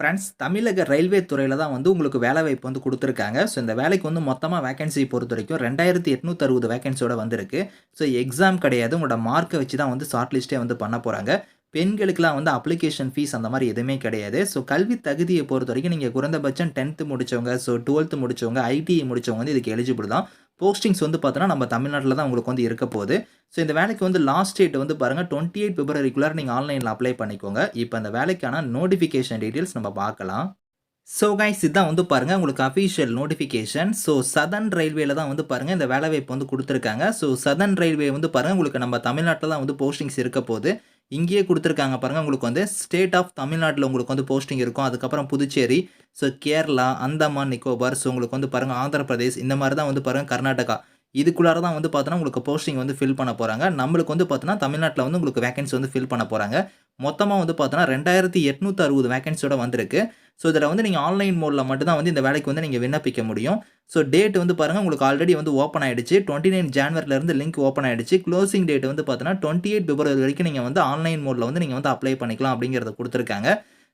Friends தமிழக railway துறையில் தான் வந்து உங்களுக்கு வேலை வாய்ப்பு வந்து கொடுத்துருக்காங்க. ஸோ இந்த வேலைக்கு வந்து மொத்தமாக வேகன்சி பொறுத்த வரைக்கும் ரெண்டாயிரத்தி எட்நூற்றி அறுபது வேகன்சியோட வந்திருக்கு. ஸோ எக்ஸாம் கிடையாது. உங்களோட மார்க்கை வச்சு தான் வந்து ஷார்ட் லிஸ்ட்டே வந்து பண்ண போகிறாங்க பெண்களுக்குலாம் வந்து அப்ளிகேஷன் ஃபீஸ் அந்த மாதிரி எதுவுமே கிடையாது. ஸோ கல்வி தகுதியை பொறுத்த வரைக்கும் நீங்கள் குறைந்தபட்சம் டென்த்து முடிச்சவங்க ஸோ டுவெல்த்து முடிச்சவங்க ஐடிஐ முடிச்சவங்க வந்து இதுக்கு எலிஜிபிள் தான். போஸ்டிங்ஸ் வந்து பார்த்தோன்னா நம்ம தமிழ்நாட்டில் தான் உங்களுக்கு வந்து இருக்க போகுது. ஸோ இந்த வேலைக்கு வந்து லாஸ்ட் டேட் வந்து பாருங்கள் டுவெண்ட்டி எயிட் பிப்ரவரிக்குள்ளே நீங்கள் ஆன்லைனில் அப்ளை பண்ணிக்கோங்க. இப்போ அந்த வேலைக்கான நோட்டிஃபிகேஷன் டீட்டெயில்ஸ் நம்ம பார்க்கலாம். ஸோ கைஸ் இதுதான் வந்து பாருங்கள் உங்களுக்கு அஃபீஷியல் நோட்டிஃபிகேஷன் ஸோ சதன் ரயில்வேல தான் வந்து பாருங்கள் இந்த வேலை வாய்ப்பு வந்து கொடுத்துருக்காங்க. ஸோ சதன் ரயில்வே வந்து பாருங்கள் உங்களுக்கு நம்ம தமிழ்நாட்டில் தான் வந்து போஸ்டிங்ஸ் இருக்க போகுது. இங்கேயே கொடுத்துருக்காங்க பாருங்கள் உங்களுக்கு வந்து ஸ்டேட் ஆஃப் தமிழ்நாட்டில் உங்களுக்கு வந்து போஸ்டிங் இருக்கும். அதுக்கப்புறம் புதுச்சேரி ஸோ கேரளா அந்தமான் நிக்கோபார் ஸோ உங்களுக்கு வந்து பாருங்கள் ஆந்திர பிரதேஷ் இந்த மாதிரி தான் வந்து பாருங்கள் கர்நாடகா. இதுக்குள்ளார தான் வந்து பார்த்தோன்னா உங்களுக்கு போஸ்டிங் வந்து ஃபில் பண்ண போகிறாங்க நம்மளுக்கு வந்து பார்த்தோன்னா தமிழ்நாட்டில் வந்து உங்களுக்கு வேகன்சி வந்து ஃபில் பண்ண போகிறாங்க மொத்தமாக வந்து பார்த்தோன்னா ரெண்டாயிரத்தி எட்நூற்றி அறுபது வேகன்சியோட வந்திருக்கு. ஸோ இதில் வந்து நீங்கள் ஆன்லைன் மோடில் மட்டும்தான் வந்து இந்த வேலைக்கு வந்து நீங்கள் விண்ணப்பிக்க முடியும். ஸோ டேட் வந்து பாருங்கள் உங்களுக்கு ஆல்ரெடி வந்து ஓப்பன் ஆகிடுச்சு டுவெண்ட்டி நைன் ஜான்வரிலேருந்து லிங்க் ஓப்பன் ஆகிடுச்சு க்ளோசிங் டேட் வந்து பார்த்தீங்கன்னா டுவெண்ட்டி எயிட் பிப்ரவரி வரைக்கும் நீங்கள் வந்து ஆன்லைன் மோடில் வந்து நீங்கள் வந்து அப்ளை பண்ணிக்கலாம் அப்படிங்கிறத கொடுத்துருக்காங்க.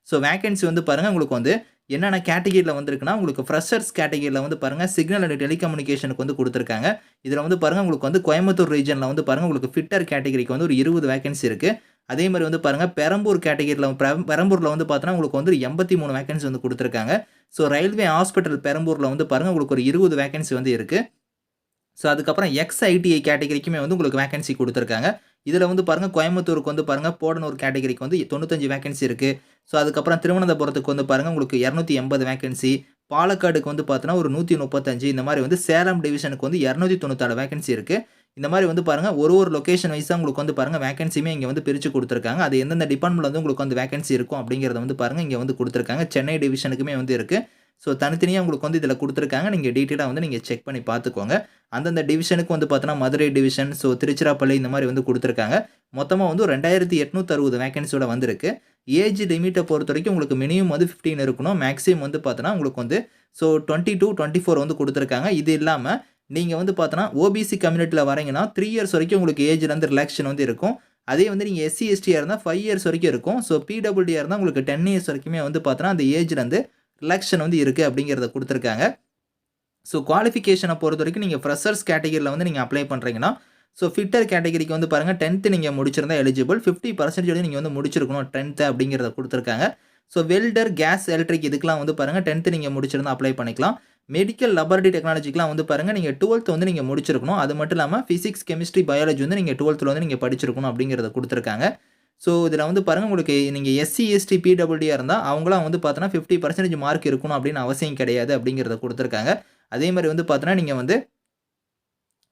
ஸோ வேகன்சி வந்து பாருங்கள் உங்களுக்கு வந்து என்னென்ன கேட்டகிரியில் வந்திருக்குன்னா உங்களுக்கு ஃப்ரெஷர்ஸ் கேட்டகிரியில் வந்து பாருங்கள் சிக்னல் அண்ட் டெலிகம்யூனிகேஷனுக்கு வந்து கொடுத்துருக்காங்க. இதில் வந்து பாருங்கள் உங்களுக்கு வந்து கோயம்புத்தூர் ரீஜனில் வந்து பாருங்கள் உங்களுக்கு ஃபிட்டர் கேட்டகிரிக்கு வந்து ஒரு இருபது வேகன்சி இருக்குது அதே மாதிரி வந்து பாருங்கள் பெரம்பூர் கேட்டகிரியில் பெரம்பூரில் வந்து பார்த்தோன்னா உங்களுக்கு வந்து எண்பத்தி மூணு வேகன்சி வந்து கொடுத்துருக்காங்க. ஸோ ரயில்வே ஹாஸ்பிட்டல் பெரம்பூரில் வந்து பாருங்கள் உங்களுக்கு ஒரு இருபது வேகன்சி வந்து இருக்குது ஸோ அதுக்கப்புறம் எக்ஸ் ஐடிஐ கேட்டகரிக்குமே வந்து உங்களுக்கு வேகன்சி கொடுத்துருக்காங்க. இதில் வந்து பாருங்கள் கோயம்புத்தூருக்கு வந்து பாருங்கள் போடனூர் கேட்டகரிக்கு வந்து தொண்ணூத்தஞ்சு வேகன்சி இருக்குது ஸோ அதுக்கப்புறம் திருவனந்தபுரத்துக்கு வந்து பாருங்கள் உங்களுக்கு இரநூத்தி எண்பது வேகன்சி பாலக்காடுக்கு வந்து பார்த்தோன்னா ஒரு நூற்றி முப்பத்தஞ்சு. இந்த மாதிரி வந்து சேலம் டிவிஷனுக்கு வந்து இரநூத்தி தொண்ணூத்தாறு வேகன்சி இருக்குது இந்த மாதிரி வந்து பாருங்கள் ஒரு ஒரு லொக்கேஷன் வைஸாக உங்களுக்கு வந்து பாருங்கள் வேகன்சியுமே இங்கே வந்து பிரித்து கொடுத்துருக்காங்க. அது எந்தெந்த டிபார்ட்மெண்ட்டில் வந்து உங்களுக்கு வந்து வேகன்சி இருக்கும் அப்படிங்கிறத வந்து பாருங்கள் இங்கே வந்து கொடுத்துருக்காங்க. சென்னை டிவிஷனுக்குமே வந்து இருக்குது ஸோ தனித்தனியாக உங்களுக்கு வந்து இதில் கொடுத்துருக்காங்க. நீங்கள் டீட்டெயிலாக வந்து நீங்கள் செக் பண்ணி பார்த்துக்கோங்க. அந்தந்த டிவிஷனுக்கு வந்து பார்த்தோன்னா மதுரை டிவிஷன் ஸோ திருச்சிராப்பள்ளி இந்த மாதிரி வந்து கொடுத்துருக்காங்க. மொத்தமாக வந்து ரெண்டாயிரத்தி எட்நூற்றி அறுபது வேகன்சியோட வந்திருக்கு. ஏஜ் லிமிட்டை பொறுத்த வரைக்கும் உங்களுக்கு மினிமம் வந்து ஃபிஃப்டீன் இருக்கணும். மேக்ஸிமம் வந்து பார்த்தோன்னா உங்களுக்கு வந்து so twenty two twenty four வந்து கொடுத்துருக்காங்க. இது இல்லாமல் நீங்கள் வந்து பார்த்தோன்னா ஓபிசி கம்யூனிட்டியில் வரீங்கன்னா த்ரீ இயர்ஸ் வரைக்கும் உங்களுக்கு ஏஜ்லேருந்து ரிலாக்ஷன் வந்து இருக்கும். அதே வந்து நீங்கள் எஸ்சி எஸ்டியாக இருந்தால் ஃபைவ் இயர்ஸ் வரைக்கும் இருக்கும். ஸோ பிடபிள்யூடியாக இருந்தால் உங்களுக்கு டென் இயர்ஸ் வரைக்குமே வந்து பார்த்தோன்னா அந்த ஏஜ்லேருந்து ரிலாக்ஷன் வந்து இருக்குது அப்படிங்கிறத கொடுத்துருக்காங்க. ஸோ குவாலிஃபிகேஷனை பொறுத்த வரைக்கும் நீங்கள் ஃப்ரெஷர்ஸ் கேட்டகிரியில் வந்து நீங்கள் அப்ளை பண்ணுறீங்கன்னா ஸோ ஃபிட்டர் கேட்டகிரிக்கு வந்து பாருங்கள் டென்த்து நீங்கள் முடிச்சிருந்தா எலிஜிபிள் ஃபிஃப்டி பர்சன்டேஜ் வந்து நீங்கள் வந்து முடிச்சிருக்கணும் டென்த்து அப்படிங்கிறத கொடுத்துருக்காங்க. ஸோ வெல்டர் கேஸ் எலக்ட்ரிக் இதுக்கெலாம் வந்து பாருங்கள் டென்த்து நீங்கள் முடிச்சிருந்தால் அப்ளை பண்ணிக்கலாம். மெடிக்கல் லபார்டரி டெக்னாலஜிக்கெலாம் வந்து பாருங்கள் நீங்கள் டுவெல்த் வந்து நீங்கள் முடிச்சிருக்கணும். அது மட்டும் இல்லாமல் ஃபிசிக்ஸ் கெமிஸ்ட்ரி பயாலஜி வந்து நீங்கள் டுவெல்த்தில் வந்து நீங்கள் படிச்சிருக்கணும் அப்படிங்கிறத கொடுத்துருக்காங்க. ஸோ இதில் வந்து பாருங்கள் உங்களுக்கு நீங்கள் எஸ்சி எஸ்டி பிடபிள்யூடியாக இருந்தால் அவங்களாம் வந்து பார்த்தோன்னா ஃபிஃப்டி பர்சன்டேஜ் மார்க் இருக்கணும் அப்படின்னு அவசியம் கிடையாது அப்படிங்கிறத கொடுத்துருக்காங்க. அதே மாதிரி வந்து பார்த்தோன்னா நீங்கள் வந்து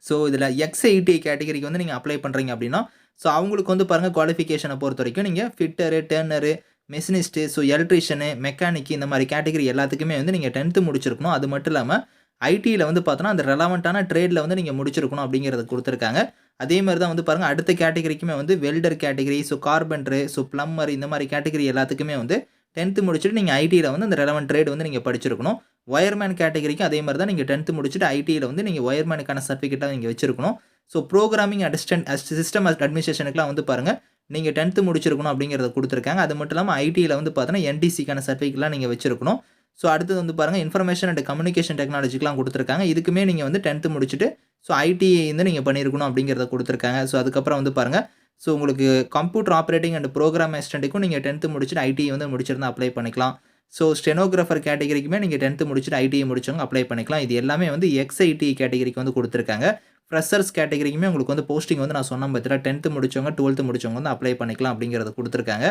ஸோ இதில் எக்ஸ்ஐடி கேட்டகரிக்கு வந்து நீங்கள் அப்ளை பண்ணுறீங்க அப்படின்னா ஸோ அவங்களுக்கு வந்து பாருங்கள் குவாலிஃபிகேஷனை பொறுத்த வரைக்கும் நீங்கள் fitter turner machinist so electrician mechanic இந்த மாதிரி கேட்டகரி எல்லாத்துக்குமே வந்து நீங்கள் டென்த்து முடிச்சிருக்கணும். அது மட்டும் இல்லாமல் ஐடியில் வந்து பார்த்தோன்னா அந்த ரெலவெண்ட்டான ட்ரேடில் வந்து நீங்கள் முடிச்சிருக்கணும் அப்படிங்கிறத கொடுத்துருக்காங்க. அதே மாதிரி தான் வந்து பாருங்கள் அடுத்த கேட்டகரிக்குமே வந்து welder category so carpenter so plumber இந்த மாதிரி கேட்டகரி எல்லாத்துக்குமே வந்து டென்த்து முடிச்சுட்டு நீங்கள் ஐடியில் வந்து அந்த ரெலவெண்ட் ட்ரேட் வந்து நீங்கள் படிச்சிருக்கணும். ஒயர்மேன் கேட்டகரிக்கு அதே மாதிரி தான் நீங்கள் டென்த்து முடிச்சுட்டு ஐடியில் வந்து நீங்கள் ஒயர்மேனுக்கான சர்டிஃபிகேட்டாக நீங்கள் வச்சிருக்கணும். ஸோ ப்ரோக்ராமிங் அசிஸ்டன்ட் சிஸ்டம் அட்மினிஸ்ட்ரேஷனுக்குலாம் வந்து பாருங்கள் நீங்கள் டென்த்து முடிச்சிருக்கணும் அப்படிங்கிறத கொடுத்துருக்காங்க. அது மட்டும் இல்லாமல் ஐடியில் வந்து பார்த்தீங்கன்னா என்டிசிக்கான சர்டிஃபிகேட்லாம் நீங்கள் வச்சிருக்கணும். ஸோ அடுத்தது வந்து பாருங்கள் இன்ஃபர்மேஷன் அண்ட் கம்யூனிகேஷன் டெக்னாலஜிக்கெலாம் கொடுத்துருக்காங்க. இதுக்குமே நீங்கள் வந்து டென்த்து முடிச்சுட்டு ஸோ ஐடி வந்து நீங்கள் பண்ணியிருக்கணும் அப்படிங்கிறத கொடுத்துருக்காங்க. ஸோ அதுக்கப்புறம் வந்து பாருங்கள் ஸோ உங்களுக்கு கம்ப்யூட்டர் ஆப்ரேட்டிங் அண்ட் ப்ரோக்ராம் அசிஸ்டண்ட்டுக்கும் நீங்கள் டென்த்து முடிச்சுட்டு ஐடி வந்து முடிச்சிருந்தா அப்ளை பண்ணிக்கலாம். ஸோ ஸ்டெனோகிராஃபர் கேட்டகரிக்குமே நீங்கள் டென்த்து முடிச்சுட்டு ஐடிஐ முடிச்சவங்க அப்ளை பண்ணிக்கலாம். இது எல்லாமே வந்து எக்ஸ்ஐடி கேட்டகரிக்கு வந்து கொடுத்துருக்காங்க. ஃப்ரெஷர்ஸ் கேட்டகரிக்குமே உங்களுக்கு வந்து போஸ்டிங் வந்து நான் சொன்ன பார்த்தீங்கன்னா டென்த்து முடிச்சவங்க டுவெல்த்து முடிச்சவங்க வந்து அப்ளை பண்ணிக்கலாம் அப்படிங்கிறத கொடுத்துருக்காங்க.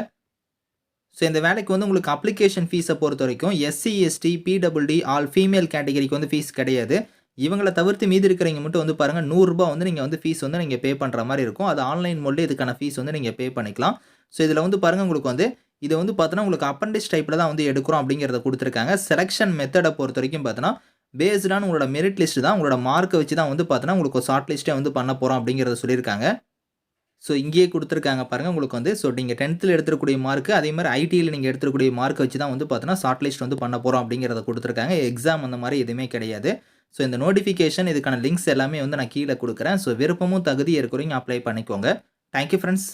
ஸோ இந்த வேலைக்கு வந்து உங்களுக்கு அப்ளிகேஷன் ஃபீஸை பொறுத்த வரைக்கும் SC ST PWBD all female கேட்டகரிக்கு வந்து ஃபீஸ் கிடையாது. இவங்களை தவிர்த்து மீதி இருக்கிறவங்க மட்டும் வந்து பாருங்கள் நூறுரூபா வந்து நீங்கள் வந்து ஃபீஸ் வந்து நீங்கள் பே பண்ணுற மாதிரி இருக்கும். அது ஆன்லைன் மோட்லேயே இதுக்கான ஃபீஸ் வந்து நீங்கள் பே பண்ணிக்கலாம். ஸோ இதில் வந்து பாருங்கள் உங்களுக்கு வந்து இதை வந்து பார்த்தோன்னா உங்களுக்கு அப்பண்டிஸ் டைப்பில் தான் வந்து எடுக்கிறோம் அப்படிங்கிறத கொடுத்துருக்காங்க. செலெக்ஷன் மெத்தடை பொறுத்த வரைக்கும் பார்த்தோன்னா பேஸ்டான உங்களோட மெரிட் லிஸ்ட் தான் உங்களோட மார்க்கை வச்சு தான் வந்து பார்த்தோன்னா உங்களுக்கு ஒரு ஷார்ட் லிஸ்ட்டே வந்து பண்ண போகிறோம் அப்படிங்கிறத சொல்லியிருக்காங்க. ஸோ இங்கேயே கொடுத்துருக்காங்க பாருங்கள் உங்களுக்கு வந்து ஸோ நீங்கள் டென்த்தில் எடுத்துக்கூடிய மார்க்கு அதே மாதிரி ஐடியில் நீங்கள் எடுத்துக்கூடிய மார்க் வச்சு தான் வந்து பார்த்தோன்னா ஷார்ட் லிஸ்ட் வந்து பண்ண போகிறோம் அப்படிங்கிறத கொடுத்துருக்காங்க. எக்ஸாம் அந்த மாதிரி எதுவுமே கிடையாது. ஸோ இந்த நோட்டிஃபிகேஷன் இதுக்கான லிங்க்ஸ் எல்லாமே வந்து நான் கீழே கொடுக்குறேன். ஸோ விருப்பமும் தகுதி இருக்கிறவங்க அப்ளை பண்ணிக்கோங்க. Thank you friends